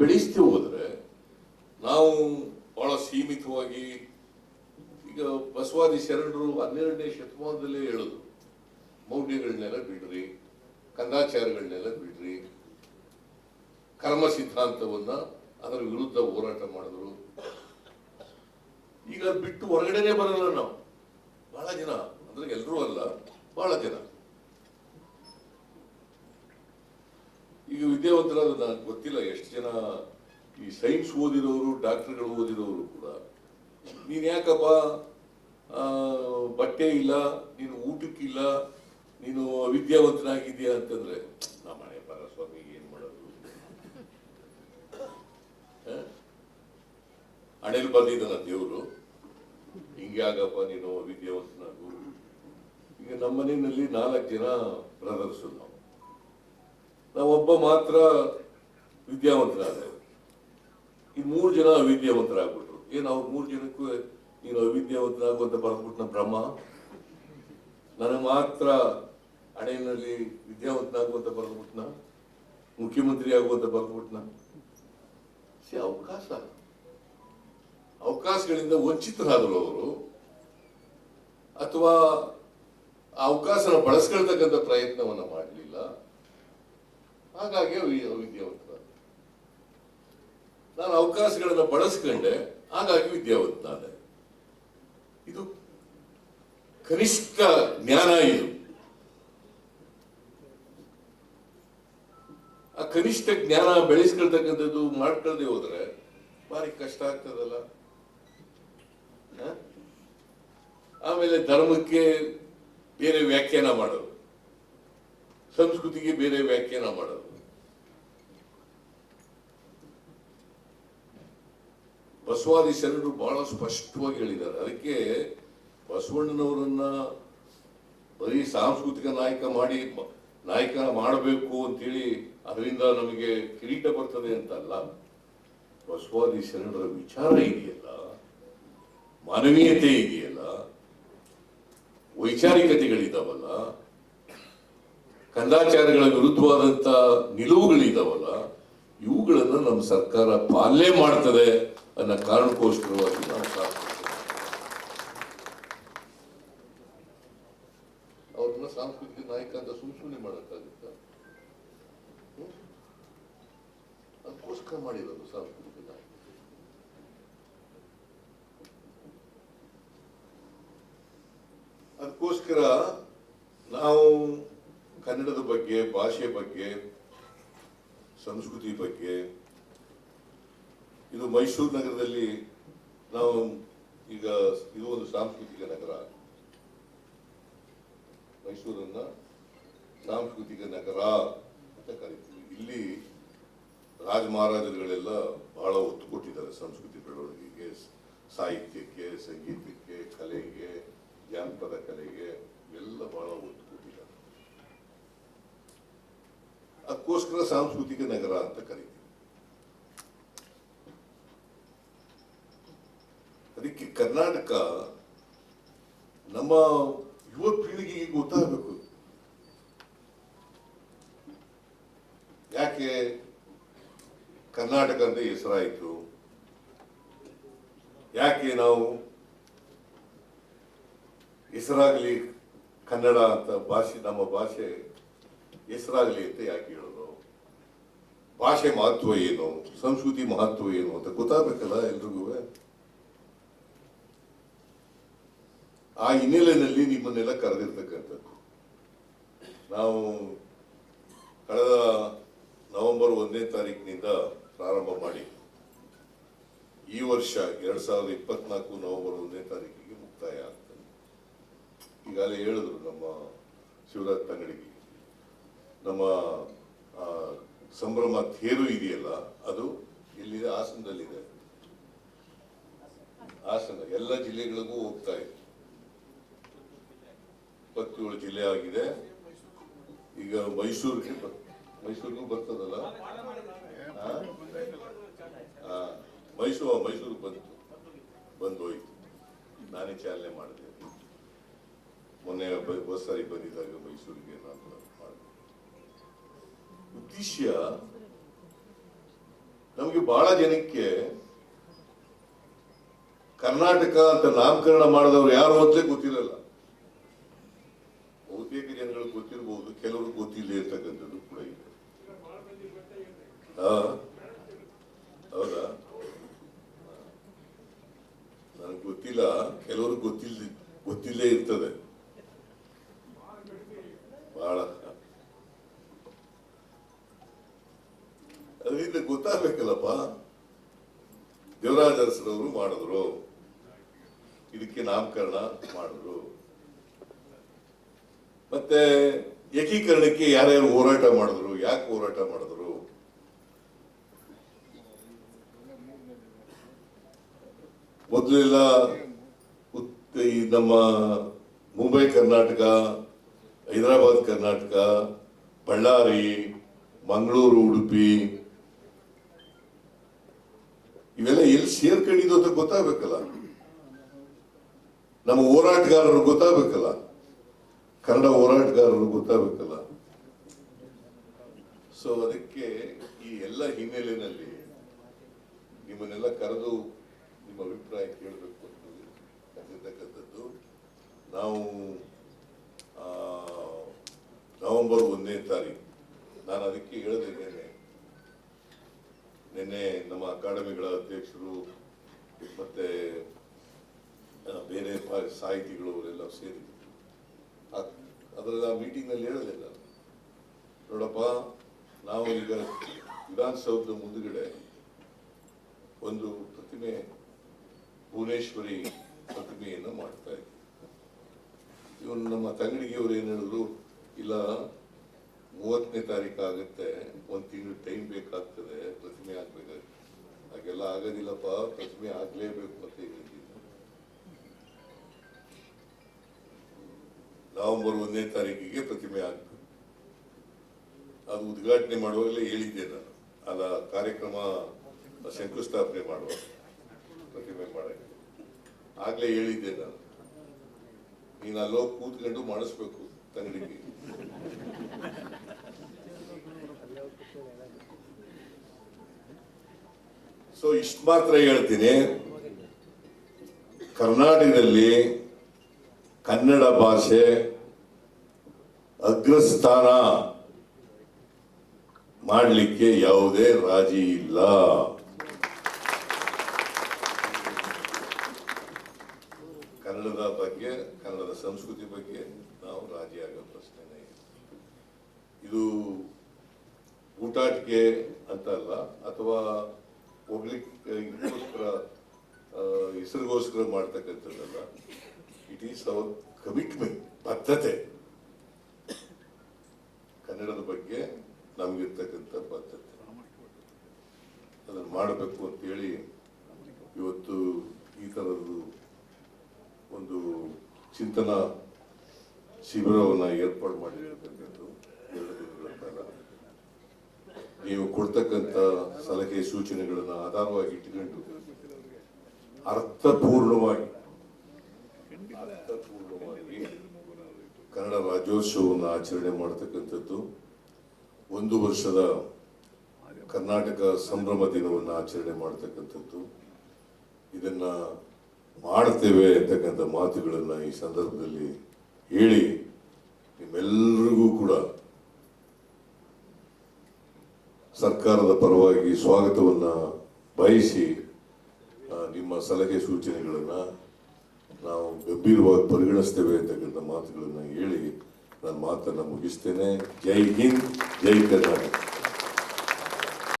ಬೆಳೆಸ್ತಿ ಹೋದ್ರೆ ನಾವು ಬಹಳ ಸೀಮಿತವಾಗಿ ಈಗ ಬಸವಾದಿ ಶರಣರು ಹನ್ನೆರಡನೇ ಶತಮಾನದಲ್ಲೇ ಹೇಳುದು ಮೌಲ್ಯಗಳನ್ನೆಲ್ಲ ಬಿಡ್ರಿ, ಕಂದಾಚಾರಗಳನ್ನೆಲ್ಲ ಬಿಡ್ರಿ ಕರ್ಮ ಸಿದ್ಧಾಂತವನ್ನ ಅದರ ವಿರುದ್ಧ ಹೋರಾಟ ಮಾಡಿದ್ರು. ಈಗ ಬಿಟ್ಟು ಹೊರಗಡೆನೆ ಬರಲ್ಲ ನಾವು. ಬಹಳ ಜನ, ಅಂದ್ರೆ ಎಲ್ಲರೂ ಅಲ್ಲ, ಬಹಳ ಜನ. ಈಗ ವಿದ್ಯಾವಂತರಾದ ನನಗೆ ಗೊತ್ತಿಲ್ಲ, ಎಷ್ಟು ಜನ ಈ ಸೈನ್ಸ್ ಓದಿರೋರು ಡಾಕ್ಟರ್ಗಳು ಓದಿರೋರು ಕೂಡ. ನೀನು ಯಾಕಪ್ಪ? ಬಟ್ಟೆ ಇಲ್ಲ, ನೀನು ಊಟಕ್ಕಿಲ್ಲ, ನೀನು ವಿದ್ಯಾವಂತನಾಗಿದ್ಯಾ ಅಂತಂದ್ರೆ, ನಮ್ಮ ಮನೆ ಪರಸ್ವಾಮಿ ಏನ್ ಮಾಡೋದು? ಹ? ಬಂದಿದ್ದಲ್ಲ ದೇವರು. ಹಿಂಗೆ ಆಗಪ್ಪ ನೀನು ವಿದ್ಯಾವಂತನಾಗು. ಈಗ ನಮ್ಮ ಮನೆಯಲ್ಲಿ ನಾಲ್ಕು ಜನ ಬ್ರದರ್ಸು ನಾವು. ನಾವೊಬ್ಬ ಮಾತ್ರ ವಿದ್ಯಾವಂತರಾದೆ ಈ ಮೂರು ಜನ ಅವಿದ್ಯಾವಂತರಾಗ್ಬಿಟ್ರು. ಏನು ಅವ್ರು ಮೂರು ಜನಕ್ಕೂ ನೀನು ಅವಿದ್ಯಾವಂತನಾಗು ಅಂತ ಬರ್ದ್ಬಿಟ್ನ ಬ್ರಹ್ಮ? ನನಗೆ ಮಾತ್ರ ಹಣೆಯಲ್ಲಿ ವಿದ್ಯಾವಂತನಾಗುವಂತ ಬರ್ದ್ಬಿಟ್ನ? ಮುಖ್ಯಮಂತ್ರಿ ಆಗುವಂತ ಬರೆದ್ಬಿಟ್ನ? ಅವಕಾಶ. ಅವಕಾಶಗಳಿಂದ ವಂಚಿತರಾದರು ಅವರು. ಅಥವಾ ಅವಕಾಶನ ಬಳಸ್ಕೊಳ್ತಕ್ಕಂಥ ಪ್ರಯತ್ನವನ್ನ ಮಾಡಲಿಲ್ಲ. ಹಾಗಾಗಿ ಅವಿದ್ಯಾವಂತರಾದ ನಾನು ಅವಕಾಶಗಳನ್ನು ಬಳಸ್ಕೊಂಡೆ, ಹಾಗಾಗಿ ವಿದ್ಯಾವಂತನಾದೆ ಇದು ಕನಿಷ್ಠ ಜ್ಞಾನ ಇದು. ಆ ಕನಿಷ್ಠ ಜ್ಞಾನ ಬೆಳೆಸ್ಕೊಳ್ತಕ್ಕಂಥದ್ದು ಮಾಡ್ಕೊಳ್ದೆ ಹೋದ್ರೆ ಭಾರಿ ಕಷ್ಟ ಆಗ್ತದಲ್ಲ? ಆಮೇಲೆ ಧರ್ಮಕ್ಕೆ ಬೇರೆ ವ್ಯಾಖ್ಯಾನ ಮಾಡೋದು. ಸಂಸ್ಕೃತಿಗೆ ಬೇರೆ ವ್ಯಾಖ್ಯಾನ ಮಾಡೋದು. ಬಸವಾದಿ ಶರಣರು ಬಹಳ ಸ್ಪಷ್ಟವಾಗಿ ಹೇಳಿದ್ದಾರೆ. ಅದಕ್ಕೆ ಬಸವಣ್ಣನವರನ್ನ ಬರೀ ಸಾಂಸ್ಕೃತಿಕ ನಾಯಕ ಮಾಡಿ, ನಾಯಕ ಮಾಡಬೇಕು ಅಂತೇಳಿ ಅದರಿಂದ ನಮಗೆ ಕಿರೀಟ ಬರ್ತದೆ ಅಂತಲ್ಲ. ಬಸವಾದಿ ಶರಣರ ವಿಚಾರ ಇದೆಯಲ್ಲ? ಮಾನವೀಯತೆ ಇದೆಯಲ್ಲ? ವೈಚಾರಿಕತೆಗಳಿದಾವಲ್ಲ? ಕಂದಾಚಾರಗಳ ವಿರುದ್ಧವಾದಂತ ನಿಲುವುಗಳಿದಾವಲ್ಲ, ಇವುಗಳನ್ನ ನಮ್ಮ ಸರ್ಕಾರ ಪಾಲನೆ ಮಾಡ್ತದೆ ಅನ್ನೋ ಕಾರಣಕ್ಕೋಸ್ಕರವಾಗಿ ನಾವು ಅವ್ರನ್ನ ಸಾಂಸ್ಕೃತಿಕ ನಾಯಕ ಅಂತ ಸುಮ್ ಸುಮ್ಮನೆ ಮಾಡಕ್ಕಾಗುತ್ತ ಅದಕ್ಕೋಸ್ಕರ ಮಾಡಿರೋದು ಸಾಂಸ್ಕೃತಿಕ ನಾಯಕ. ಅದಕ್ಕೋಸ್ಕರ ನಾವು ಕನ್ನಡದ ಬಗ್ಗೆ ಭಾಷೆ ಬಗ್ಗೆ, ಸಂಸ್ಕೃತಿ ಬಗ್ಗೆ. ಇದು ಮೈಸೂರು ನಗರದಲ್ಲಿ ನಾವು ಈಗ ಇದು ಒಂದು ಸಾಂಸ್ಕೃತಿಕ ನಗರ. ಮೈಸೂರನ್ನ ಸಾಂಸ್ಕೃತಿಕ ನಗರ ಅಂತ ಕರಿತೀವಿ. ಇಲ್ಲಿ ರಾಜ ಮಹಾರಾಜರುಗಳೆಲ್ಲ ಬಹಳ ಒತ್ತು ಕೊಟ್ಟಿದ್ದಾರೆ ಸಂಸ್ಕೃತಿ ಬೆಳವಣಿಗೆಗೆ, ಸಾಹಿತ್ಯಕ್ಕೆ, ಸಂಗೀತಕ್ಕೆ, ಕಲೆಗೆ, ಜಾನಪದ ಕಲೆಗೆ, ಎಲ್ಲ ಬಹಳ ಒತ್ತು ಕೊಟ್ಟಿದ್ದಾರೆ ಅದಕ್ಕೋಸ್ಕರ ಸಾಂಸ್ಕೃತಿಕ ನಗರ ಅಂತ ಕರೀತೀವಿ. ಅದಕ್ಕೆ ಕರ್ನಾಟಕ ನಮ್ಮ ಯುವ ಪೀಳಿಗೆಗೆ ಗೊತ್ತಾಗಬೇಕು. ಯಾಕೆ ಕರ್ನಾಟಕ ಅಂತ ಹೆಸರಾಯಿತು? ಯಾಕೆ ನಾವು ಹೆಸರಾಗಲಿ ಕನ್ನಡ ಅಂತ ಭಾಷೆ, ನಮ್ಮ ಭಾಷೆ ಹೆಸರಾಗಲಿ ಅಂತ ಯಾಕೆ ಹೇಳೋದು? ಭಾಷೆ ಮಹತ್ವ ಏನು? ಸಂಸ್ಕೃತಿ ಮಹತ್ವ ಏನು ಅಂತ ಗೊತ್ತಾಗಬೇಕಲ್ಲ ಎಲ್ರಿಗೂ? ಆ ಹಿನ್ನೆಲೆಯಲ್ಲಿ ನಿಮ್ಮನ್ನೆಲ್ಲ ಕರೆದಿರ್ತಕ್ಕಂಥದ್ದು. ನಾವು ಕಳೆದ ನವೆಂಬರ್ ಒಂದನೇ ತಾರೀಕಿನಿಂದ ಪ್ರಾರಂಭ ಮಾಡಿ ಈ ವರ್ಷ ಎರಡ್ ಸಾವಿರದ ಇಪ್ಪತ್ನಾಲ್ಕು ನವೆಂಬರ್ ಒಂದನೇ ತಾರೀಕಿಗೆ ಮುಕ್ತಾಯ ಆಗ್ತದೆ. ಈಗಾಗಲೇ ಹೇಳಿದ್ರು ನಮ್ಮ ಶಿವರಾಜ್ ತಂಗಡಿಗೆ ನಮ್ಮ ಸಂಭ್ರಮ ತೇರು ಇದೆಯಲ್ಲ, ಅದು ಎಲ್ಲಿದೆ ಹಾಸನದಲ್ಲಿದೆ. ಹಾಸನ, ಎಲ್ಲ ಜಿಲ್ಲೆಗಳಿಗೂ ಹೋಗ್ತಾ ಇದೆ. ಇಪ್ಪತ್ತೇಳು ಜಿಲ್ಲೆ ಆಗಿದೆ. ಈಗ ಮೈಸೂರಿಗೆ ಮೈಸೂರಿಗೂ ಬರ್ತದಲ್ಲ? ಮೈಸೂರು ಮೈಸೂರು ಬಂತು. ಬಂದು ಹೋಯ್ತು ನಾನೇ ಚಾಲನೆ ಮಾಡಿದೆ. ಮೊನ್ನೆ ಬಸ್ ಸಾರಿ ಬಂದಿದ್ದಾಗ ಮೈಸೂರಿಗೆ ನಾನು ಉದ್ದೇಶ ನಮಗೆ ಬಹಳ ಜನಕ್ಕೆ ಕರ್ನಾಟಕ ಅಂತ ನಾಮಕರಣ ಮಾಡಿದವರು ಯಾರು ಅಂತಲೇ ಗೊತ್ತಿರಲ್ಲ. ಬಹುತೇಕ ಜನಗಳು ಗೊತ್ತಿರಬಹುದು ಕೆಲವರು ಗೊತ್ತಿಲ್ಲ ಇರ್ತಕ್ಕಂಥದ್ದು ಕೂಡ ಇದೆ ಹಾ ಹೌದಾ ನನಗೆ ಗೊತ್ತಿಲ್ಲ ಕೆಲವರು ಗೊತ್ತಿಲ್ಲ ಗೊತ್ತಿಲ್ಲೇ ಇರ್ತದೆ ಬಹಳ ಅದರಿಂದ ಗೊತ್ತಾಗಬೇಕಲ್ಲಪ್ಪ. ದೇವರಾಜ ಅರಸರವರು ಮಾಡಿದ್ರು. ಇದಕ್ಕೆ ನಾಮಕರಣ ಮಾಡಿದ್ರು. ಮತ್ತೆ ಏಕೀಕರಣಕ್ಕೆ ಯಾರ್ಯಾರು ಹೋರಾಟ ಮಾಡಿದ್ರು, ಯಾಕೆ ಹೋರಾಟ ಮಾಡಿದ್ರು? ಮೊದಲೆಲ್ಲ ಈ ನಮ್ಮ ಮುಂಬೈ, ಕರ್ನಾಟಕ, ಹೈದರಾಬಾದ್, ಕರ್ನಾಟಕ, ಬಳ್ಳಾರಿ, ಮಂಗಳೂರು, ಉಡುಪಿ ಇವೆಲ್ಲ ಎಲ್ಲಿ ಸೇರ್ಕೊಂಡಿದ್ದು ಅಂತ ಗೊತ್ತಾಗಬೇಕಲ್ಲ. ನಮ್ಮ ಹೋರಾಟಗಾರರು ಗೊತ್ತಾಗಬೇಕಲ್ಲ. ಕನ್ನಡ ಹೋರಾಟಗಾರರು ಗೊತ್ತಾಗಬೇಕಲ್ಲ. ಸೊ ಅದಕ್ಕೆ ಈ ಎಲ್ಲ ಹಿನ್ನೆಲೆಯಲ್ಲಿ ನಿಮ್ಮನ್ನೆಲ್ಲ ಕರೆದು ನಿಮ್ಮ ಅಭಿಪ್ರಾಯ ಕೇಳಬೇಕು ಅಂತಕ್ಕಂಥದ್ದು ನಾವು ನವೆಂಬರ್ ಒಂದನೇ ತಾರೀಕು, ನಾನು ಅದಕ್ಕೆ ಹೇಳಿದೆ ನಿನ್ನೆ ನಮ್ಮ ಅಕಾಡೆಮಿಗಳ ಅಧ್ಯಕ್ಷರು ಮತ್ತೆ ಬೇರೆ ಸಾಹಿತಿಗಳು ಎಲ್ಲ ಸೇರಿ ಆ- ಮೀಟಿಂಗ್ನಲ್ಲಿ ಹೇಳಿದೆ ನಾನು ನೋಡಪ್ಪ, ನಾವು ಈಗ ವಿಧಾನಸೌಧದ ಮುಂದುಗಡೆ ಒಂದು ಪ್ರತಿಮೆ, ಭುವನೇಶ್ವರಿ ಪ್ರತಿಮೆಯನ್ನು ಮಾಡ್ತಾ ಇದ್ದೀವಿ. ಇವನು ನಮ್ಮ ತಂಗಡಿಗೆಯವರು ಏನು ಹೇಳಿದ್ರು, ಇಲ್ಲ ಮೂವತ್ತನೇ ತಾರೀಕು ಒಂದು ತಿಂಗಳು ಟೈಮ್ ಬೇಕಾಗ್ತದೆ, ಪ್ರತಿಮೆ ಆಗ್ಬೇಕಾಗುತ್ತೆ ಹಾಗೆಲ್ಲ ಆಗೋದಿಲ್ಲಪ್ಪ, ಪ್ರತಿಮೆ ಆಗಲೇಬೇಕು ಅಂತ ಹೇಳಿದ್ದೀನಿ ನವೆಂಬರ್ ಒಂದನೇ ತಾರೀಕಿಗೆ ಪ್ರತಿಮೆ ಆಗ್ತದೆ ಅದು ಉದ್ಘಾಟನೆ ಮಾಡುವಾಗಲೇ ಹೇಳಿದ್ದೆ ನಾನು. ಅಲ್ಲ, ಕಾರ್ಯಕ್ರಮ ಶಂಕುಸ್ಥಾಪನೆ ಮಾಡುವ ಪ್ರತಿಮೆ ಮಾಡೋಕ್ಕೆ. ಆಗಲೇ ಹೇಳಿದ್ದೆ ನಾನು. ನೀನು ಅಲ್ಲೋಗಿ ಕೂತ್ಕೊಂಡು ಮಾಡಿಸ್ಬೇಕು, ತಂಗಡಿಗೆ. ಸೊ ಇಷ್ಟು ಮಾತ್ರ ಹೇಳ್ತೀನಿ. ಕರ್ನಾಟಕದಲ್ಲಿ ಕನ್ನಡ ಭಾಷೆ ಅಗ್ರಸ್ಥಾನ ಮಾಡಲಿಕ್ಕೆ ಯಾವುದೇ ರಾಜಿ ಇಲ್ಲ. ಕನ್ನಡದ ಬಗ್ಗೆ, ಕನ್ನಡದ ಸಂಸ್ಕೃತಿ ಬಗ್ಗೆ ನಾವು ರಾಜಿ ಆಗೋ ಪ್ರಶ್ನೆನೇ ಇದು ಊಟಾಟಿಕೆ ಅಂತ ಅಲ್ಲ, ಅಥವಾ ಹೋಗ್ಲಿಕ್ಕೆ ಇದಕ್ಕೋಸ್ಕರ ಆ, ಹೆಸರಿಗೋಸ್ಕರ ಮಾಡ್ತಕ್ಕಂಥದ್ದಲ್ಲ. ಇಟ್ ಈಸ್ ಅವರ್ ಕಮಿಟ್ಮೆಂಟ್ ಬದ್ಧತೆ ಕನ್ನಡದ ಬಗ್ಗೆ ನಮಗಿರ್ತಕ್ಕಂಥ ಬದ್ಧತೆ ಅದನ್ನು ಮಾಡಬೇಕು ಅಂತೇಳಿ ಇವತ್ತು ಈ ಥರದ್ದು ಒಂದು ಚಿಂತನಾ ಶಿಬಿರವನ್ನು ಏರ್ಪಾಡು ಮಾಡಿರ್ತಕ್ಕಂಥದ್ದು. ನೀವು ಕೊಡ್ತಕ್ಕಂಥ ಸಲಹೆ ಸೂಚನೆಗಳನ್ನು ಆಧಾರವಾಗಿ ಇಟ್ಟುಕೊಂಡು ಅರ್ಥಪೂರ್ಣವಾಗಿ ಅರ್ಥಪೂರ್ಣವಾಗಿ ಕನ್ನಡ ರಾಜ್ಯೋತ್ಸವವನ್ನು ಆಚರಣೆ ಮಾಡತಕ್ಕಂಥದ್ದು, ಒಂದು ವರ್ಷದ ಕರ್ನಾಟಕ ಸಂಭ್ರಮ ದಿನವನ್ನು ಆಚರಣೆ ಮಾಡತಕ್ಕಂಥದ್ದು. ಇದನ್ನ ಮಾಡ್ತೇವೆ ಅಂತಕ್ಕಂಥ ಮಾತುಗಳನ್ನು ಈ ಸಂದರ್ಭದಲ್ಲಿ ಹೇಳಿ ನಿಮ್ಮೆಲ್ಲರಿಗೂ ಕೂಡ ಸರ್ಕಾರದ ಪರವಾಗಿ ಸ್ವಾಗತವನ್ನ ಬಯಸಿ ನಿಮ್ಮ ಸಲಹೆ ಸೂಚನೆಗಳನ್ನು ನಾವು ಗಂಭೀರವಾಗಿ ಪರಿಗಣಿಸ್ತೇವೆ ಅಂತಕ್ಕಂಥ ಮಾತುಗಳನ್ನು ಹೇಳಿ ನನ್ನ ಮಾತನ್ನು ಮುಗಿಸ್ತೇನೆ. ಜೈ ಹಿಂದ್, ಜೈ ಕರ್ನಾಟಕ.